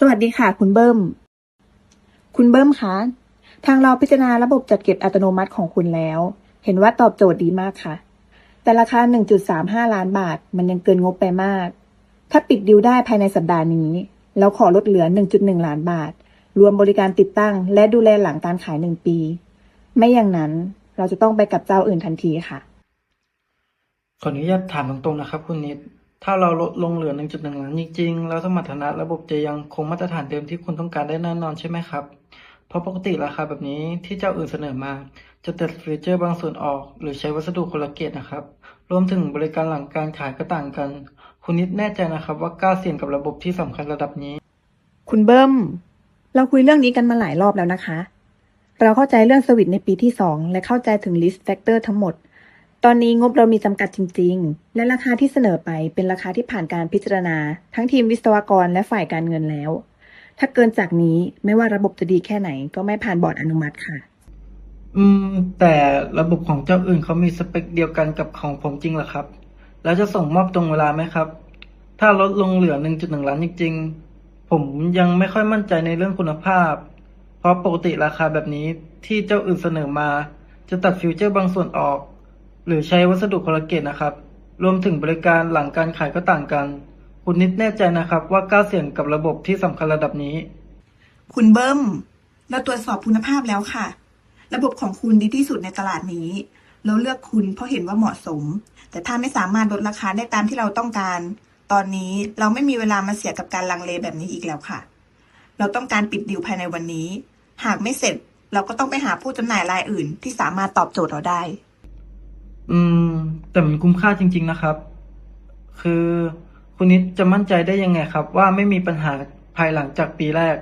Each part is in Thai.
สวัสดีค่ะ คุณเบิ้ม คุณเบิ้มคะ ทางเราพิจารณาระบบจัดเก็บอัตโนมัติของคุณแล้ว เห็นว่าตอบโจทย์ดีมากค่ะ แต่ราคา 1.35 ล้านบาท มันยังเกินงบไปมาก ถ้าปิดดิวได้ภายในสัปดาห์นี้เราขอลดเหลือ 1.1 ล้านบาท รวมบริการติดตั้ง และดูแลหลังการขาย 1 ปี ไม่อย่างนั้นเราจะต้องไปกับเจ้าอื่นทันทีค่ะ ขออนุญาตถามตรงๆนะครับ คุณนิด ถ้าเราลดลงเหลือ 1.1 ล้านจริงๆ แล้วสมรรถนะระบบจะยังคงมาตรฐานเดิมที่คุณต้องการได้แน่นอนใช่ไหมครับ เพราะปกติราคาแบบนี้ที่เจ้าอื่นเสนอมา จะตัดฟีเจอร์บางส่วนออก หรือใช้วัสดุคนละเกรดนะครับ รวมถึงบริการหลังการขายก็ต่างกัน คุณนิดแน่ใจนะครับว่ากล้าเสี่ยงกับระบบที่สำคัญระดับนี้ คุณเบิ้ม เราคุยเรื่องนี้กันมาหลายรอบแล้วนะคะ เราเข้าใจเรื่องสวิตในปีที่ 2 และเข้าใจถึง list factor ทั้งหมด ตอนนี้งบเรามีจำกัดจริง ๆ และราคาที่เสนอไปเป็นราคาที่ผ่านการพิจารณา ทั้งทีมวิศวกรและฝ่ายการเงินแล้ว ถ้าเกินจากนี้ไม่ว่าระบบจะดีแค่ไหน ก็ไม่ผ่านบอร์ดอนุมัติค่ะ อืม แต่ระบบของเจ้าอื่นเขามีสเปคเดียวกันกับของผมจริงเหรอครับ แล้วจะส่งมอบตรงเวลาไหมครับ ถ้าลดลงเหลือ 1.1 ล้านจริง ๆ ผมยังไม่ค่อยมั่นใจในเรื่องคุณภาพ เพราะปกติราคาแบบนี้ที่เจ้าอื่นเสนอมา จะตัดฟิวเจอร์บางส่วนออก หรือใช้วัสดุคนละเกรดนะครับ รวมถึงบริการหลังการขายก็ต่างกัน คุณนิดแน่ใจนะครับว่ากล้าเสี่ยงกับระบบที่สำคัญระดับนี้ คุณเบิ้ม เราตรวจสอบคุณภาพแล้วค่ะ ระบบของคุณดีที่สุดในตลาดนี้ เราเลือกคุณเพราะเห็นว่าเหมาะสม แต่ถ้าไม่สามารถลดราคาได้ตามที่เราต้องการ ตอนนี้เราไม่มีเวลามาเสียกับการลังเลแบบนี้อีกแล้วค่ะ เราต้องการปิดดิวภายในวันนี้ หากไม่เสร็จเราก็ต้องไปหาผู้จำหน่ายรายอื่นที่สามารถตอบโจทย์เราได้ อืม แต่มันคุ้มค่าจริง ๆนะครับ คือคุณนิดจะมั่นใจได้ยังไงครับ ว่าไม่มีปัญหาภายหลังจากปีแรก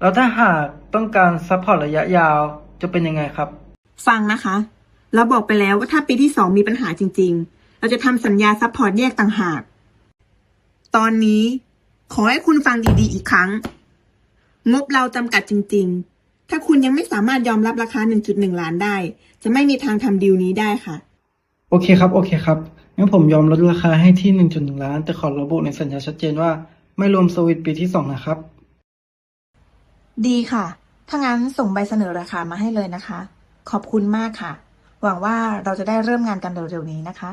แล้วถ้าหากต้องการซัพพอร์ตระยะยาวจะเป็นยังไงครับ ฟังนะคะ เราบอกไปแล้วว่าถ้าปีที่2มีปัญหาจริง ๆ เราจะทำสัญญาซัพพอร์ตแยกต่างหาก ตอนนี้ขอให้คุณฟังดีๆ อีกครั้ง งบเราจำกัดจริง ๆ ถ้าคุณยังไม่สามารถยอมรับราคา 1.1 ล้านได้ จะไม่มีทางทำดีลนี้ได้ค่ะ โอเคครับ โอเคครับ งั้นผมยอมลดราคาให้ที่1.1ล้าน แต่ขอระบุในสัญญาชัดเจนว่า ไม่รวมสวิตปีที่สองนะครับ ดีค่ะ ถ้างั้นส่งใบเสนอราคามาให้เลยนะคะ ขอบคุณมากค่ะ หวังว่าเราจะได้เริ่มงานกันเร็วๆนี้นะคะ